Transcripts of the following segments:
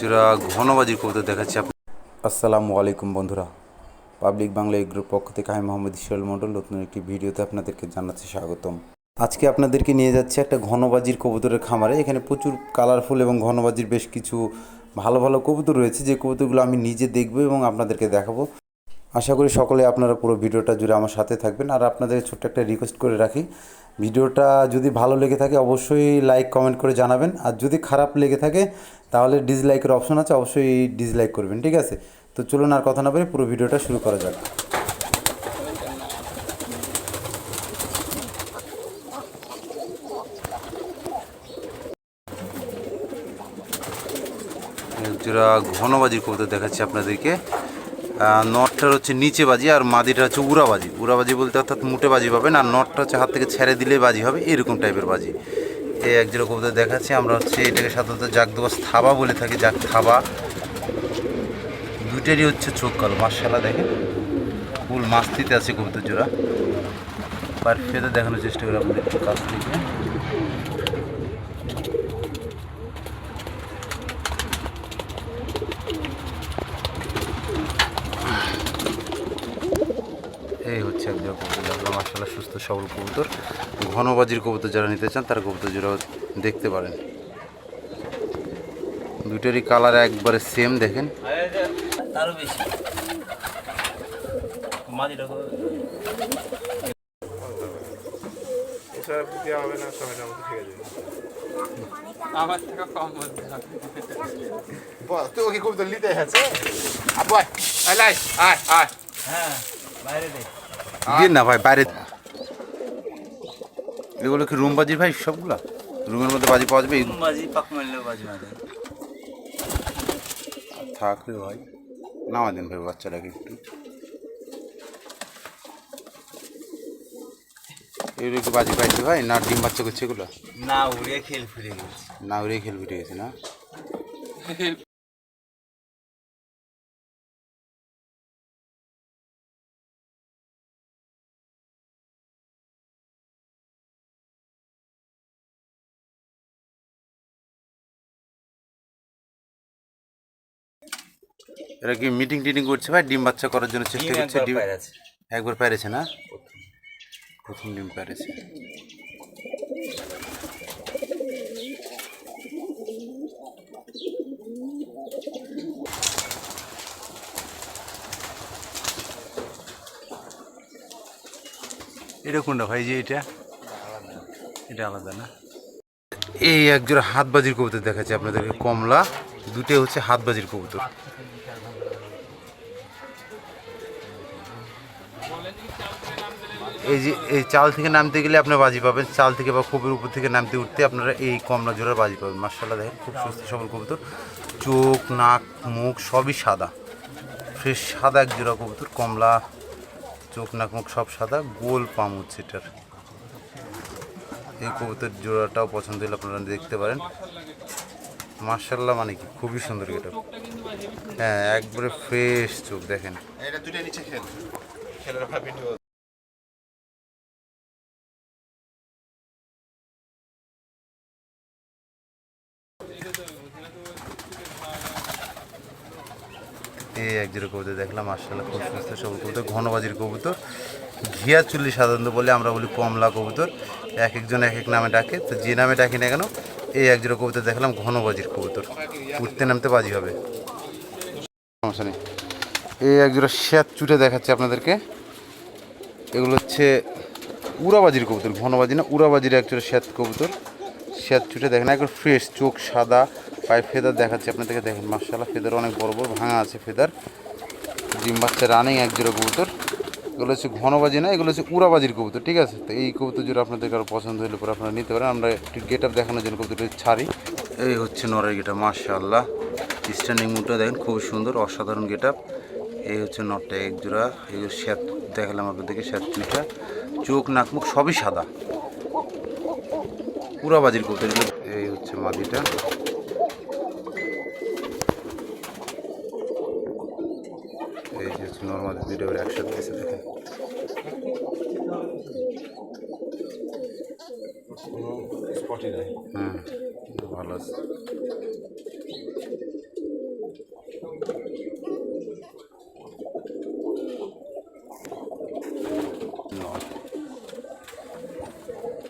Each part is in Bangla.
জোড়া ঘনবাজির কবুতর দেখাচ্ছি আসসালামু আলাইকুম বন্ধুরা। পাবলিক বাংলা গ্রুপ পক্ষ থেকে আমি মোহাম্মদ ইসরাল মন্ডল নতুন একটি ভিডিওতে আপনাদেরকে জানাচ্ছি স্বাগতম। আজকে আপনাদেরকে নিয়ে যাচ্ছে একটা ঘনবাজির কবুতরের খামারে। এখানে প্রচুর কালারফুল এবং ঘনবাজির বেশ কিছু ভালো ভালো কবুতর রয়েছে। যে কবুতরগুলো আমি নিজে দেখব এবং আপনাদেরকে দেখাবো। আশা করি সকলে আপনারা পুরো ভিডিওটা জুড়ে আমার সাথে থাকবেন। আর আপনাদের ছোট্ট একটা রিকোয়েস্ট করে রাখি, ভিডিওটা যদি ভালো লেগে থাকে অবশ্যই লাইক কমেন্ট করে জানাবেন। আর যদি খারাপ লেগে থাকে, তাহলে ডিসলাইকের অপশন আছে, অবশ্যই ডিসলাইক করবেন, ঠিক আছে? তো চলুন আর কথা না বলে পুরো ভিডিওটা শুরু করা যাক। জোড়া ঘনবাজির কবুতর দেখাচ্ছি আপনাদেরকে। নটটার হচ্ছে নিচে বাজি আর মাদিটা হচ্ছে উড়াবাজি উড়াবাজি বলতে অর্থাৎ মুটে বাজি পাবেন আর নটটা হচ্ছে হাত থেকে ছেড়ে দিলে বাজি হবে, এরকম টাইপের বাজি। এই এক কবুতর দেখাচ্ছি, আমরা হচ্ছে এটাকে সাধারণত জাগদোবাস থাবা বলে থাকি, জাগ থাবা। দুইটারই হচ্ছে চোখ কালো মার্শাল্লাহ দেখেন। ফুল মাস্তিতে আছে কবুতর জোড়া পার ফেতে দেখানোর চেষ্টা করি আপনাদের কাছ থেকে। হচ্ছে একজন কবুতর যারা মার্শাল্লাহ সুস্থ সবল কবুতর। ঘনবাজির কবুতর যারা নিতে চান তারা কবুতর যারা দেখতে পারেন। দুটোরই কালার একবারে সেম দেখেন। তারও বেশি। মাদিটা এছাড়া দেওয়া হবে না সময়টার মধ্যে ঠিক আছে আমার থেকে কম মধ্যে হবে। বল তুই ওকে খুব দিল্লিতে আছে আয় আয় আয়। হ্যাঁ বাইরে দে। দিন না ভাই বাইরে। এগুলো কি রুম বাজির ভাই সবগুলা? রুমের মধ্যে বাজি পাওয়া যাবে? বাজি পাক মারলেও বাজি মারে। থাকলে ভাই নামা দিন ভাই বাচ্চাটাকে একটু। এগুলো কি বাজি পাইছে ভাই না ডিম বাচ্চা করছে এগুলো? না উড়ে খেল ফিরে গেছে। না ওরে খেল ফিটে গেছে না? এরা কি মিটিং টিটিং করছে ভাই? ডিম বাচ্চা করার জন্য চেষ্টা করছে ডিম। একবার পেরেছে না? প্রথম ডিম পেরেছে এটা কোনটা ভাই যে এটা? এটা আলাদা না। এই একজোড়া হাতবাজির কবিতা দেখাচ্ছে আপনাদেরকে কমলা। দুটোই হচ্ছে হাতবাজির কবুতর। এই যে, এই চাল থেকে নামতে গেলে আপনার বাজি পাবেন। চাল থেকে বা খুবের উপর থেকে নামতে উঠতে আপনারা এই কমলা জোড়ার বাজি পাবেন। মার্শাল্লাহ দেখেন, খুব সুস্থ সবল কবুতর। চোখ, নাক, মুখ সবই সাদা। ফ্রেশ, সাদা এক জোড়া কবুতর। কমলা, চোখ, নাক, মুখ সব সাদা। গোল পাম হচ্ছে এটার। এই কবুতর জোড়াটাও পছন্দ হলে আপনারা দেখতে পারেন। মার্শাল্লাহ মানে কি খুবই সুন্দর এটা হ্যাঁ একবারে ফ্রেশ চোখ দেখেন। এটা দুটো নিচে খেল। খেলার ভাবি এই এক জোড়া কবুতর দেখলাম মার্শাল্লাহ খুব সুস্থ সবল কবুতর ঘনবাজির কবুতর। ঘিয়া চুল্লি সাধারণত বলে আমরা বলি কমলা কবুতর। এক একজন এক এক নামে ডাকে তো যে নামে ডাকি না কেন এই এক জোড়া কবুতর দেখলাম ঘনবাজির কবুতর। উঠতে নামতে বাজি হবে। সমস্যা নেই। এই এক জোড়া শ্যাত চুটে দেখাচ্ছে আপনাদেরকে। এগুলো হচ্ছে উড়াবাজির কবুতর, ঘনবাজি না, উড়াবাজির এক জোড়া শ্যাত কবুতর। শ্যাত চুটে দেখেন একবার ফ্রেশ চোখ সাদা, পায়ে ফেদার দেখাচ্ছে আপনাদেরকে, দেখেন মার্শাল্লাহ ফেদার অনেক বড় বড়, ভাঙা আছে ফেদার। ডিম বাচ্চা রানিং এক জোড়া কবুতর। এগুলো হচ্ছে ঘনবাজি না, এগুলো হচ্ছে উড়াবাজির কবুতর, ঠিক আছে? তো এই কবুতর জোড়া আপনাদের কারও পছন্দ হলে পরে আপনারা নিতে পারেন। আমরা একটু গেট আপ দেখানোর জন্য কবুতরটা ছাড়ি। এই হচ্ছে নরের গেট আপ মার্শাল্লাহ স্ট্যান্ডিং মুডটা দেখেন, খুব সুন্দর, অসাধারণ গেট আপ এই হচ্ছে নটটা এক জোড়া এই শ্যাত দেখালাম আপনাদেরকে শ্যাত চুইটা চোখ, নাক, মুখ সবই সাদা। উড়াবাজির কবুতর। এই হচ্ছে মাদিটা। দুটো একসাথে দিয়েছে দেখেন। ভালো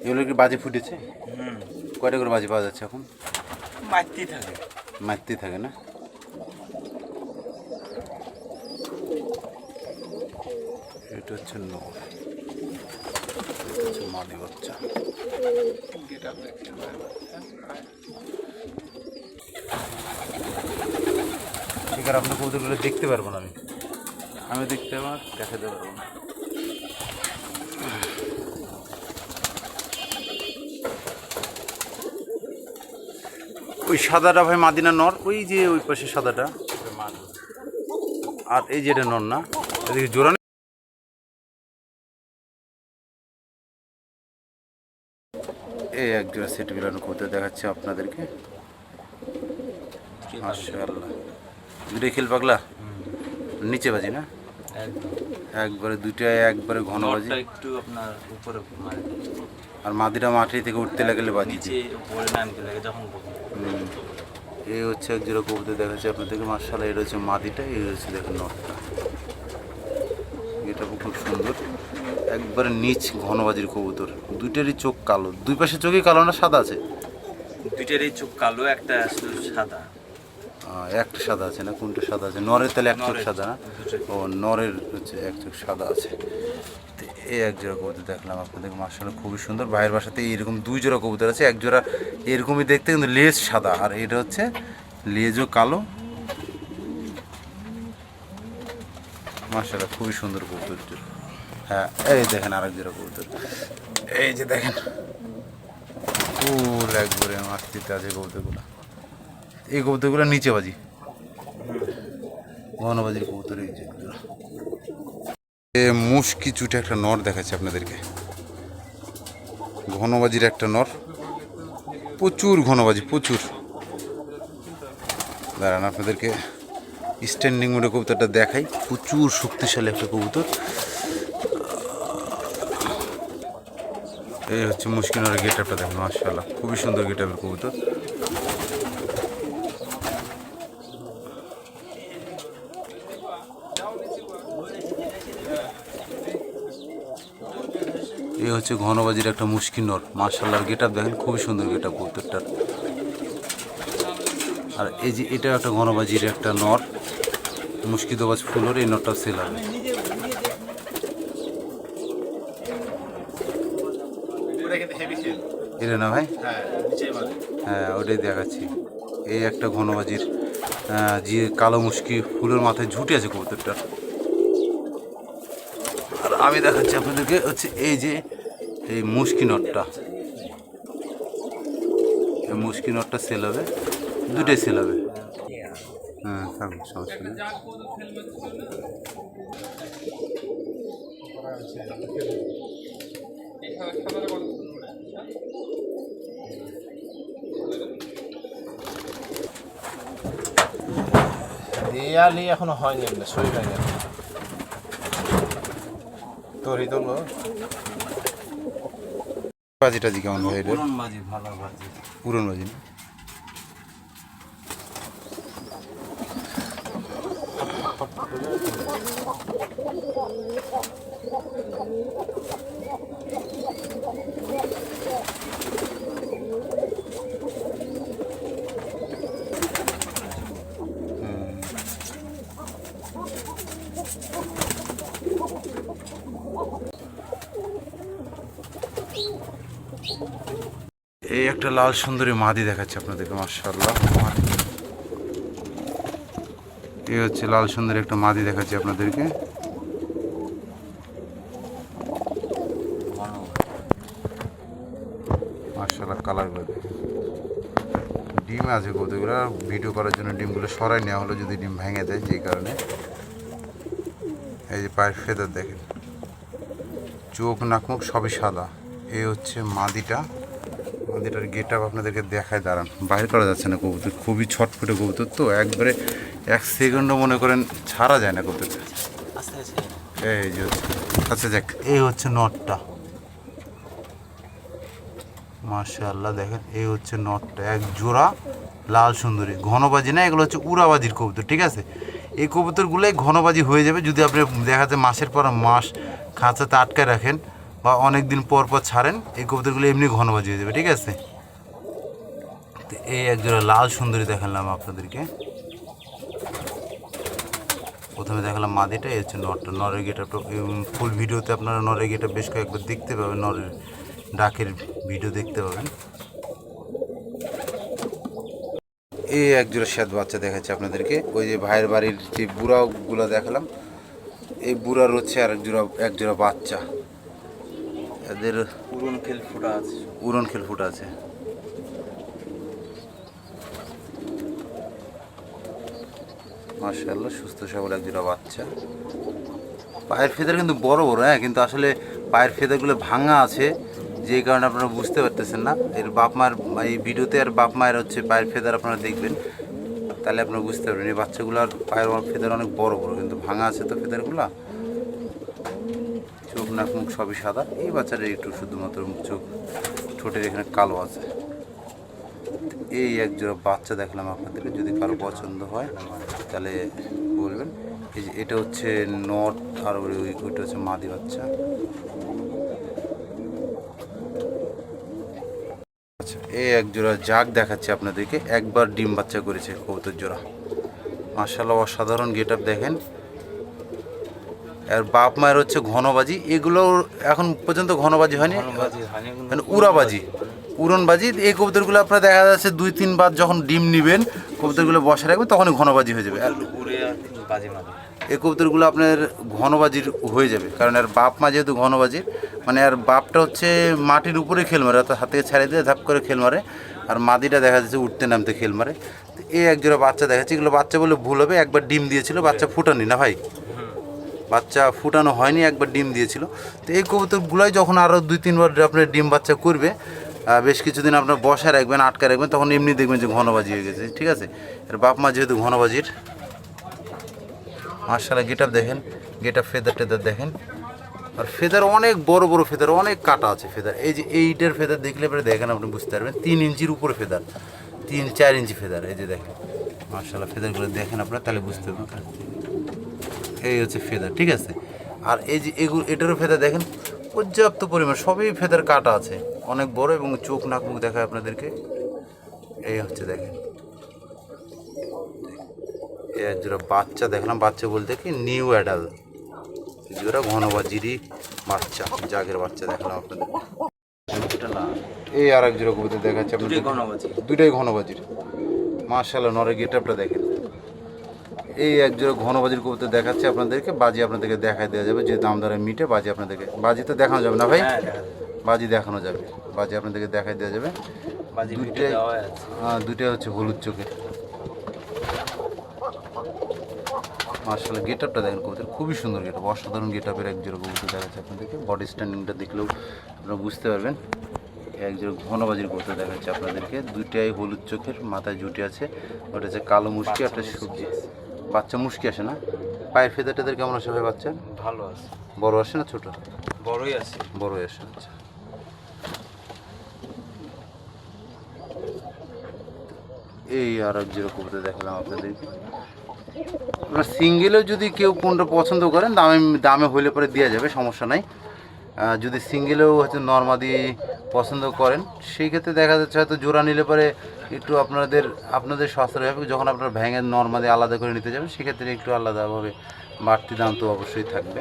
এগুলো কি বাজি ফুটেছে? কয়টা করে বাজি পাওয়া যাচ্ছে এখন? মারতেই থাকে। মারতেই থাকে না? এটা হচ্ছে নর। হচ্ছে মাদি বাচ্চা। শিকার আপনার কবুতরগুলো দেখতে পারব না আমি। আমি দেখতে আমার দেখাতে পারব না। ওই সাদাটা ভাই মাদিনা নর ওই যে ওই পাশে সাদাটা। আর এই যে এটা নর না এদিকে জোড়া নেই? এই এক জোড়া সেট বিলানো করতে দেখাচ্ছে আপনাদেরকে মাশাআল্লাহ দুটোই খেল পাগলা? নিচে বাজি না? একবারে দুইটাই একবারে ঘন বাজি। একটু আপনার উপরে আর মাদিরা মাটি থেকে উঠতে লাগলে বাজি। নিচে উপরে নামতে লাগে যখন এই হচ্ছে এক জোড়া কবুতর দেখাচ্ছে আপনাদেরকে। মার্শাল্লাহ এটা হচ্ছে মাদিটা এই হচ্ছে দেখেন নটটা এটা খুব সুন্দর। একবারে নিচ ঘনবাজির কবুতর। দুইটারই চোখ কালো। দুই পাশে চোখই কালো না সাদা আছে? দুইটারই চোখ কালো একটা সাদা। একটা সাদা আছে না কোনটা সাদা আছে? নরের তাহলে এক চোখ সাদা না? ও নরের হচ্ছে এক চোখ সাদা আছে। তো এই এক জোড়া কবুতর দেখলাম আপনাদের মার্শাল্লাহ খুবই সুন্দর। ভাইয়ের বাসাতে এইরকম দুই জোড়া কবুতর আছে এক জোড়া এরকমই দেখতে কিন্তু লেজ সাদা। আর এটা হচ্ছে লেজও কালো। মার্শাল্লাহ খুবই সুন্দর কবুতর হ্যাঁ এই দেখেন আরেক জোড়া কবুতর। এই যে দেখেন। ফুল একবারে মাস্তিতে আছে কবুতরগুলো। এই কবুতরগুলো নিচে বাজি। ঘনবাজির কবুতর এই যে। মুশকি চুটে একটা নর দেখাচ্ছে আপনাদেরকে। ঘনবাজির একটা নর। প্রচুর ঘনবাজি প্রচুর। দাঁড়ান, আপনাদেরকে স্ট্যান্ডিং মোডে কবুতরটা দেখাই। প্রচুর শক্তিশালী একটা কবুতর। এই হচ্ছে মুশকিনের গেট আপটা দেখেন মার্শাল্লাহ খুবই সুন্দর গেট আপের কবুতর। এই হচ্ছে ঘনবাজির একটা মুশকিল নর মার্শাল্লাহর গেট আপ দেখেন, খুবই সুন্দর গেট আপ কবুতরটার আর এই যে এটা একটা ঘনবাজির একটা নর মুশকিদোবাজ ফুলর এই নরটা সেল হবে। এটা না ভাই? হ্যাঁ ওটাই দেখাচ্ছি। এই একটা ঘনবাজির যে কালো মুশকি ফুলের মাথায় ঝুটে আছে কবুতরটার আর আমি দেখাচ্ছি আপনাদেরকে, হচ্ছে এই যে এই মুশকি নটটা। এই মুশকি নটটা সেল হবে। দুটোই সেল হবে। হ্যাঁ থাকুন সমস্যা দেয়ালি এখনও হয়নি সই হয়নি। তোর এই তোলো বাজি টাজি কেমন ভাই এটা? পুরন বাজি ভালো বাজি। পুরন বাজি না এই একটা লাল সুন্দরী মাদি দেখাচ্ছে আপনাদেরকে মার্শাল্লাহ এই হচ্ছে লাল সুন্দরী একটা মাদি দেখাচ্ছে আপনাদেরকে। মার্শাল্লাহ কালারগুলো ডিম আছে কতগুলো? ভিডিও করার জন্য ডিমগুলো সরাই নেওয়া হলো, যদি ডিম ভেঙে দেয় যেই কারণে। এই যে পায়ের ফেদার দেখেন। চোখ নাকমুখ সবই সাদা। এই হচ্ছে মাদিটা। মাদিটার গেট আপ আপনাদেরকে দেখায় দাঁড়ান। বাইরে করা যাচ্ছে না কবুতর খুবই ছটফটে কবুতর তো একবারে এক সেকেন্ডও মনে করেন ছাড়া যায় না আস্তে এই যে আচ্ছা যাক এই হচ্ছে নটটা। মাশাআল্লাহ দেখেন এই হচ্ছে নটটা। এক জোড়া লাল সুন্দরী। ঘনবাজি না এগুলো হচ্ছে উড়াবাজির কবুতর ঠিক আছে? এই কবুতরগুলোই ঘনবাজি হয়ে যাবে। যদি আপনি দেখা যায় মাসের পর মাস খাঁচাতে আটকে রাখেন বা অনেক দিন পর পর ছাড়েন, এই কবুতরগুলো এমনি ঘনবাজি হয়ে যাবে, ঠিক আছে? তো এই একজোড়া লাল সুন্দরী দেখালাম আপনাদেরকে। প্রথমে দেখালাম মাদিটা, এই হচ্ছে নরটা। নরের গেটা ফুল ভিডিওতে আপনারা নরের গেটা বেশ কয়েকবার দেখতে পাবেন, নরের ডাকের ভিডিও দেখতে পাবেন। এই একজোড়া স্বাদ বাচ্চা দেখাচ্ছে আপনাদেরকে। ওই যে ভাইয়ের বাড়ির যে বুড়াগুলো দেখালাম, এই বুড়ার হচ্ছে আর এক জোড়া এক জোড়া বাচ্চা। এদের পুরন খেল ফোটা আছে। উড়ন খেল ফুট আছে। মার্শাল্লাহ সুস্থ সবল এক জোড়া বাচ্চা। পায়ের ফেদার কিন্তু বড় বড় হ্যাঁ কিন্তু আসলে পায়ের ফেদারগুলো ভাঙা আছে যে কারণে আপনারা বুঝতে পারতেছেন না। এর বাপ মায়ের এই ভিডিওতে আর বাপ মায়ের হচ্ছে পায়ের ফেদার আপনারা দেখবেন। তাহলে আপনারা বুঝতে পারবেন এই বাচ্চাগুলোর পায়ের ফেদার অনেক বড় বড় কিন্তু ভাঙা আছে তো ফেদারগুলো। নাক মুখ সবই সাদা। এই বাচ্চাটা একটু শুধুমাত্র মুখ চোখ ঠোঁটের এখানে কালো আছে। এই এক জোড়া বাচ্চা দেখলাম আপনাদেরকে, যদি কারও পছন্দ হয়, তাহলে বলবেন। এই যে এটা হচ্ছে নট, আর ওই ওই- ওইটা হচ্ছে মাদি বাচ্চা। আচ্ছা এই এক জোড়া জাগ দেখাচ্ছে আপনাদেরকে। একবার ডিম বাচ্চা করেছে কবুতর জোড়া। মার্শাল্লাহ অসাধারণ গেট দেখেন। আর বাপ মায়ের হচ্ছে ঘনবাজি এগুলো এখন পর্যন্ত ঘনবাজি হয়নি। মানে উড়াবাজি। উড়নবাজি এই কবুতরগুলো আপনার দেখা যাচ্ছে দুই তিনবার যখন ডিম নিবেন কবুতরগুলো বসে রাখবেন তখনই ঘনবাজি হয়ে যাবে। এই কবুতরগুলো আপনার ঘনবাজির হয়ে যাবে কারণ আর বাপ মা যেহেতু ঘনবাজির মানে আর বাপটা হচ্ছে মাটির উপরে খেল মারে অর্থাৎ হাতে থেকে ছেড়ে দিয়ে ধাপ করে খেল মারে আর মাদিটা দেখা যাচ্ছে উঠতে নামতে খেল মারে। এই একজোড়া বাচ্চা দেখাচ্ছে এগুলো বাচ্চা বলে ভুল হবে একবার ডিম দিয়েছিল বাচ্চা ফুটানি না ভাই? বাচ্চা ফুটানো হয়নি, একবার ডিম দিয়েছিল। তো এই কবুতরগুলোই যখন আরও দুই, তিনবার আপনার ডিম বাচ্চা করবে বেশ কিছুদিন আপনার বসায় রাখবেন আটকা রাখবেন, তখন এমনি দেখবেন যে ঘনবাজি হয়ে গেছে, ঠিক আছে? আর বাপ মা যেহেতু ঘনবাজির মার্শাল্লাহ গেট আপ দেখেন গেট আপ ফেদার টেদার দেখেন। আর ফেদার অনেক বড় বড় ফেদার অনেক কাটা আছে ফেদার এই যে এইটার ফেদার দেখলে পরে দেখেন আপনি, বুঝতে পারবেন, তিন ইঞ্চির উপরে ফেদার তিন, চার ইঞ্চি ফেদার এই যে দেখেন। মার্শাল্লাহ ফেদারগুলো দেখেন আপনারা, তাহলে বুঝতে পারবেন। এই হচ্ছে ফেদার ঠিক আছে? আর এই যে এগুলো এটারও ফেদার দেখেন পর্যাপ্ত পরিমাণ সবই ফেদার কাটা আছে। অনেক বড় এবং চোখ নাক মুখ দেখায় আপনাদেরকে। এই হচ্ছে দেখেন। জোড়া বাচ্চা দেখলাম বাচ্চা বলতে কি নিউ অ্যাডাল জোড়া ঘনবাজিরই বাচ্চা জাগের বাচ্চা দেখলাম আপনাদের। এই আর এক জোড়া কবুতর দেখাচ্ছে আপনাদের। দুটাই ঘনবাজির মার্শাল্লাহ নরের গেট আপটা দেখেন। এই এক জোড়া ঘনবাজির কবুতর দেখাচ্ছে আপনাদেরকে। বাজি আপনাদেরকে দেখায় দেওয়া যাবে যে দাম দরে মিটে বাজি আপনাদেরকে বাজি তো দেখানো যাবে না ভাই? হ্যাঁ বাজি দেখানো যাবে। বাজি আপনাদেরকে দেখায় দেওয়া যাবে। আছে। হ্যাঁ দুটোই হচ্ছে হলুদ চোখের মার্শাল গেট আপটা দেখেন কবুতর খুবই সুন্দর গেট আপ অসাধারণ গেট আপের এক জোড়া কবুতর দেখাচ্ছে আপনাদেরকে। বডি স্ট্যান্ডিংটা দেখলেও আপনারা বুঝতে পারবেন। এক জোড়া ঘনবাজির কবুতর দেখাচ্ছে আপনাদেরকে। দুইটাই হলুদ চোখের মাথায় জুটি আছে ওটা হচ্ছে কালো মুষ্টি একটা সবজি। বাচ্চা মুশকি আসে না? পায়ের ফেদার টেদার কেমন আসে ভাই বাচ্চা? ভালো আছে। বড় আসে না ছোট? বড়ই আছে। বড়ই আসে আচ্ছা। এই আর এক জিরো কবুতর দেখালাম আপনাদের। আপনার সিঙ্গেলেও যদি কেউ কোনটা পছন্দ করেন দামে দামে হইলে পরে দেওয়া যাবে সমস্যা নাই। যদি সিঙ্গেলেও হয়তো নর্মাদি পছন্দ করেন, সেই ক্ষেত্রে দেখা যাচ্ছে হয়তো জোড়া নিলে পরে একটু আপনাদের আপনাদের সাশ্রয় হবে যখন আপনারা ভেঙে নর্মাদি আলাদা করে নিতে যাবেন, সেক্ষেত্রে একটু আলাদাভাবে বাড়তি দাম তো অবশ্যই থাকবে।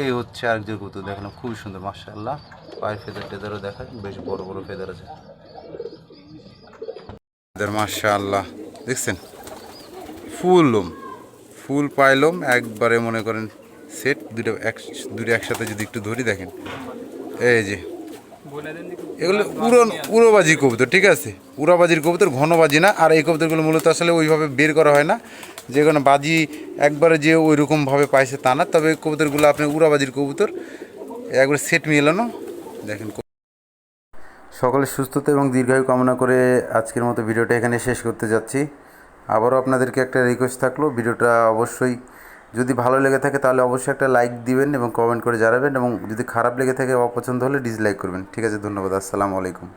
এই হচ্ছে আরেকজন কবুতর, দেখলাম। খুবই সুন্দর মার্শাল্লাহ পায়ের ফেদার টেদারও দেখা বেশ বড় বড় ফেদার আছে। মার্শাল্লাহ দেখছেন? ফুল লোম, ফুল পাইলম একবারে মনে করেন সেট, দুটো এক, দুটো একসাথে যদি একটু ধরি দেখেন। এই যে, এগুলো উড়ন উড়োবাজি কবুতর, ঠিক আছে? উড়াবাজির কবুতর ঘনবাজি না, আর এই কবুতরগুলো মূলত আসলে ওইভাবে বের করা হয় না। যে কোনো বাজি একবারে যে ওই রকমভাবে পাইছে তা না, তবে কবুতরগুলো আপনি উড়াবাজির কবুতর, একবারে সেট মিলানো। দেখেন সকলের সুস্থতা এবং দীর্ঘায়ু কামনা করে আজকের মতো ভিডিওটা এখানে শেষ করতে যাচ্ছি। আবারও আপনাদেরকে একটা রিকোয়েস্ট থাকল, ভিডিওটা অবশ্যই যদি ভালো লেগে থাকে তাহলে অবশ্যই একটা লাইক দিবেন এবং কমেন্ট করে জানাবেন এবং যদি খারাপ লেগে থাকে অপছন্দ হলে ডিসলাইক করবেন। ঠিক আছে, ধন্যবাদ। আসসালামু আলাইকুম।